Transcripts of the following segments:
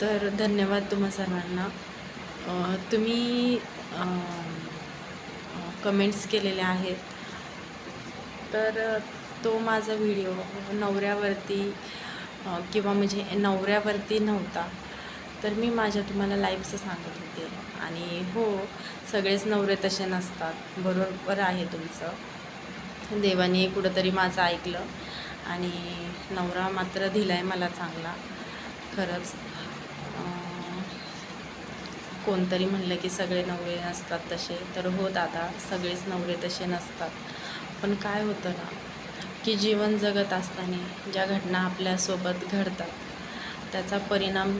तर धन्यवाद तुम्हा सर्वांना. तुम्ही कमेंट्स केलेल्या आहेत. तर तो माझा व्हिडिओ नवऱ्यावरती किंवा म्हणजे नवऱ्यावरती नव्हता. तर मी माझ्या तुम्हाला लाईफचं सांगत होते. आणि हो सगळेच नवरे तसे नसतात. बरोबर आहे तुमचं. देवाने कुठंतरी माझं ऐकलं. आणि नवरा मात्र दिला आहे मला चांगला. खरंच. कोणतरी म्हणलं की सगळे नवरे नसतात तसे तर हो दादा सगळेच नवरे तसे नसतात. पण काय होतं ना की जीवन जगत असताना ज्या घटना आपल्यासोबत घडतात त्याचा परिणाम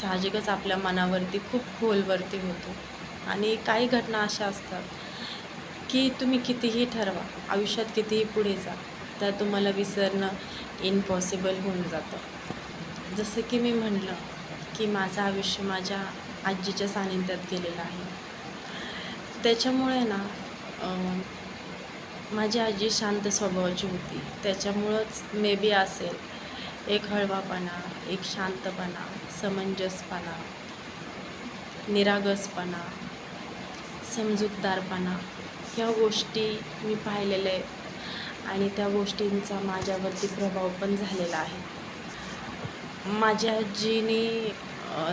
साहजिकच आपल्या मनावरती खूप खोलवरती होतो. आणि काही घटना अशा असतात की तुम्ही कितीही ठरवा आयुष्यात कितीही पुढे जा त्या तुम्हाला विसरणं इम्पॉसिबल होऊन जातं. जसं की मी म्हणलं की माझं आयुष्य माझ्या आजीच्या सानिध्यात गेलेलं आहे. त्याच्यामुळे ना माझी आजी शांत स्वभावाची होती. त्याच्यामुळंच मे बी असेल एक हळवापणा एक शांतपणा समंजसपणा निरागसपणा समजूतदारपणा ह्या गोष्टी मी पाहिलेल्या आहेत आणि त्या गोष्टींचा माझ्यावरती प्रभाव पण झालेला आहे. माझ्या आजीने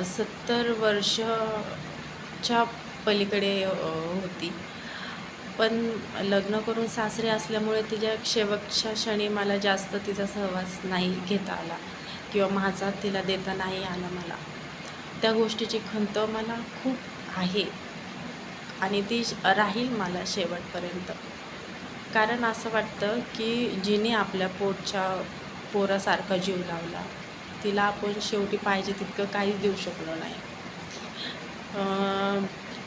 सत्तर वर्षच्या पलीकडे होती. पण लग्न करून सासरे असल्यामुळे तिच्या शेवटच्या क्षणी मला जास्त तिचा सहवास नाही घेता आला किंवा माझा तिला देता नाही आला मला. त्या गोष्टीची खंत मला खूप आहे आणि ती राहील मला शेवटपर्यंत. कारण असं वाटतं की जिने आपल्या पोटच्या पोरासारखा जीव लावला तिला आपण शेवटी पाहिजे तितकं काहीच देऊ शकलो नाही.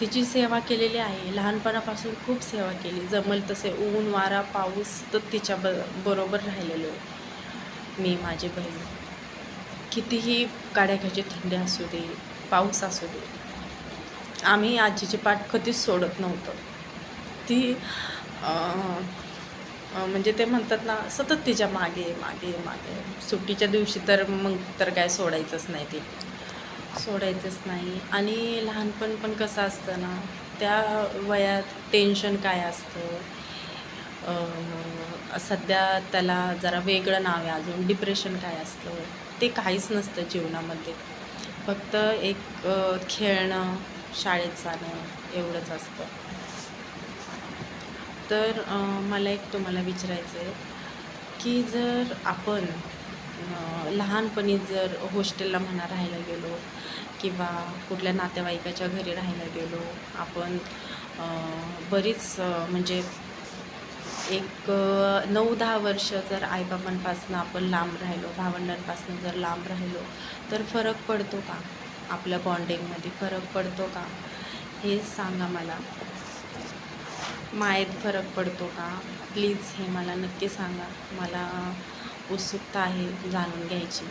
तिची सेवा केलेली आहे. लहानपणापासून खूप सेवा केली. जमल तसे ऊन वारा पाऊस तर तिच्या ब बरोबर राहिलेलो मी माझी बहीण. कितीही काड्याख्याची थंडी असू दे पाऊस असू दे आम्ही आजीचे पाठ कधीच सोडत नव्हतं. ती म्हणजे ते म्हणतात ना सतत तिच्यामागे मागे मागे. सुट्टीच्या दिवशी तर मग तर काय सोडायचंच नाही ते. सोडायचंच नाही. आणि लहानपण पण कसं असतं ना त्या वयात टेन्शन काय असतं? सध्या त्याला जरा वेगळं नाव आहे अजून. डिप्रेशन काय असतं? ते काहीच नसतं जीवनामध्ये. फक्त एक खेळणं शाळेत जाणं एवढंच असतं. तर मला एक तुम्हाला विचारायचं आहे की जर आपण लहानपणी जर हॉस्टेलला म्हणा राहायला गेलो किंवा कुठल्या नातेवाईकाच्या घरी राहायला गेलो आपण बरीच म्हणजे एक नऊ दहा वर्ष जर आईबाबांपासून आपण लांब राहिलो भावंडांपासून जर लांब राहिलो तर फरक पडतो का? आपल्या बॉन्डिंगमध्ये फरक पडतो का? हे सांगा मला. मायेत फरक पडतो का? प्लीज हे मला नक्की सांगा. मला उत्सुकता आहे जाणून घ्यायची.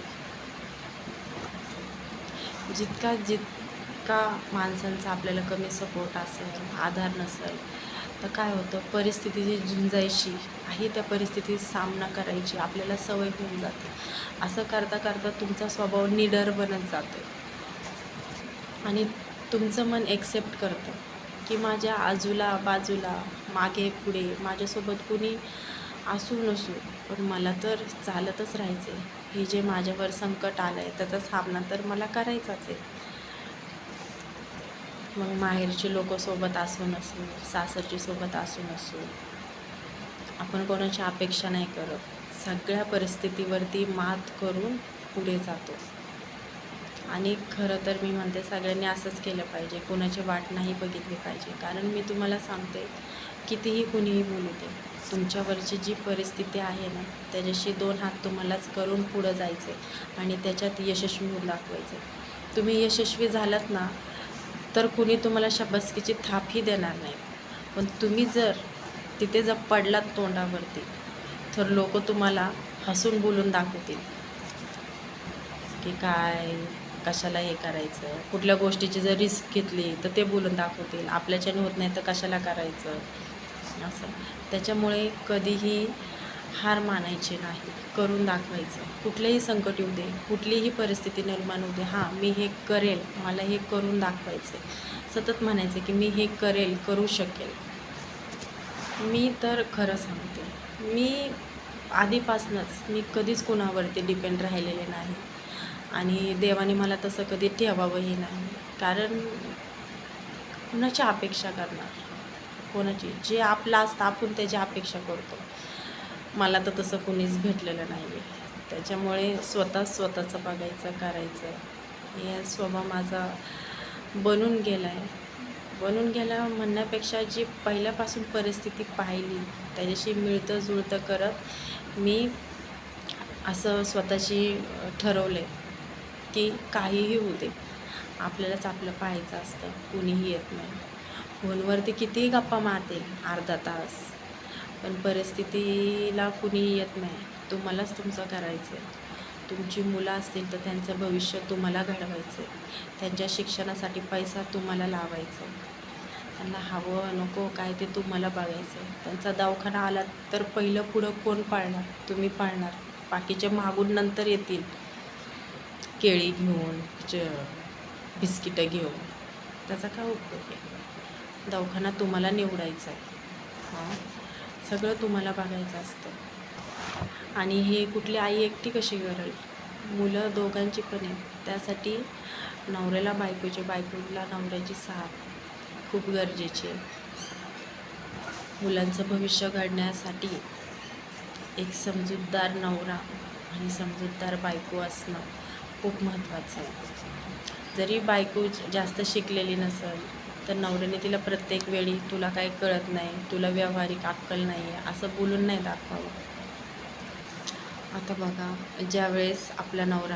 जितका जितका माणसांचा आपल्याला कमी सपोर्ट असेल आधार नसेल तर काय होतं? परिस्थितीची झुंजायची आहे त्या परिस्थितीत सामना करायची. आपल्याला सवय होऊन जाते. असं करता करता तुमचा स्वभाव निडर बनत जातो. आणि तुमचं मन एक्सेप्ट करतं की माझ्या आजूला बाजूला मागे पुढे माझ्यासोबत कुणी असू नसू पण मला तर चालतच राहायचे. हे जे माझ्यावर संकट आलं आहे त्याचा सामना तर मला करायचाच आहे. मग माहेरचे लोक सोबत असू नसू सासरची सोबत असू नसू आपण कोणाची अपेक्षा नाही करत. सगळ्या परिस्थितीवरती मात करून पुढे जातो. आणि खरं तर मी म्हणते सगळ्यांनी असंच केलं पाहिजे. कोणाची वाट नाही बघितली पाहिजे. कारण मी तुम्हाला सांगते कितीही कुणीही बोलू दे. तुमच्यावरची जी परिस्थिती आहे ना त्याच्याशी दोन हात तुम्हालाच करून पुढं जायचे आणि त्याच्यात यशस्वी होऊन दाखवायचे तुम्ही यशस्वी झालात ना तर कुणी तुम्हाला शाबासकीची थापही देणार नाही. पण तुम्ही जर तिथे जर पडलात तोंडावरती तर लोक तुम्हाला हसून बोलून दाखवतील. की काय कशाला हे करायचं? कुठल्या गोष्टीची जर रिस्क घेतली तर ते बोलून दाखवतील. आपल्याच्याने होत नाही तर कशाला करायचं? असं. त्याच्यामुळे कधीही हार मानायचे नाही करून दाखवायचं. कुठलेही संकट येऊ दे कुठलीही परिस्थिती निर्माण होऊ दे हां मी हे करेल मला हे करून दाखवायचे सतत म्हणायचे की मी हे करेल करू शकेल. मी तर खरं सांगते मी आधीपासूनच मी कधीच कोणावरती डिपेंड राहिलेले नाही. आणि देवाने मला तसं कधी ठेवावंही नाही. कारण कुणाच्या अपेक्षा करणार? कोणाची? जे आपलं असतं आपण त्याची अपेक्षा करतो. मला तर तसं कोणीच भेटलेलं नाही आहे त्याच्यामुळे स्वतः स्वतःचं बघायचं करायचं. हे स्वभाव माझा बनून गेला आहे बनून गेला म्हणण्यापेक्षा जी पहिल्यापासून परिस्थिती पाहिली त्याच्याशी मिळतं जुळतं करत मी असं स्वतःशी ठरवलं आहे की काहीही होऊ दे. आपल्यालाच आपलं पाहायचं असतं. कुणीही येत नाही. फोनवरती कितीही गप्पा मारतील अर्धा तास. पण परिस्थितीला कुणीही येत नाही. तुम्हालाच तुमचं करायचं आहे तुमची मुलं असतील तर त्यांचं भविष्य तुम्हाला घडवायचं आहे त्यांच्या शिक्षणासाठी पैसा तुम्हाला लावायचा आहे त्यांना हवं नको काय ते तुम्हाला बघायचं आहे त्यांचा दवाखाना आला तर पहिलं पुढं कोण पाळणार? तुम्ही पाळणार. बाकीचे मागून नंतर येतील. केळी घेऊन च बिस्किटं घेऊन. त्याचा काय उपयोग आहे? दवाखाना तुम्हाला निवडायचा आहे हां. सगळं तुम्हाला बघायचं असतं. आणि हे कुठली आई एकटी कशी करेल? मुलं दोघांची पण आहेत. त्यासाठी नवऱ्याला बायकोचे बायकोला नवऱ्याची साथ खूप गरजेची आहे. मुलांचं भविष्य घडण्यासाठी एक समजूतदार नवरा आणि समजूतदार बायको असणं खूप महत्त्वाचं आहे. जरी बायको जास्त शिकलेली नसेल तर नवऱ्याने तिला प्रत्येक वेळी तुला काही कळत नाही तुला व्यावहारिक अक्कल नाही आहे असं बोलून नाही दाखवावं. आता बघा ज्यावेळेस आपला नवरा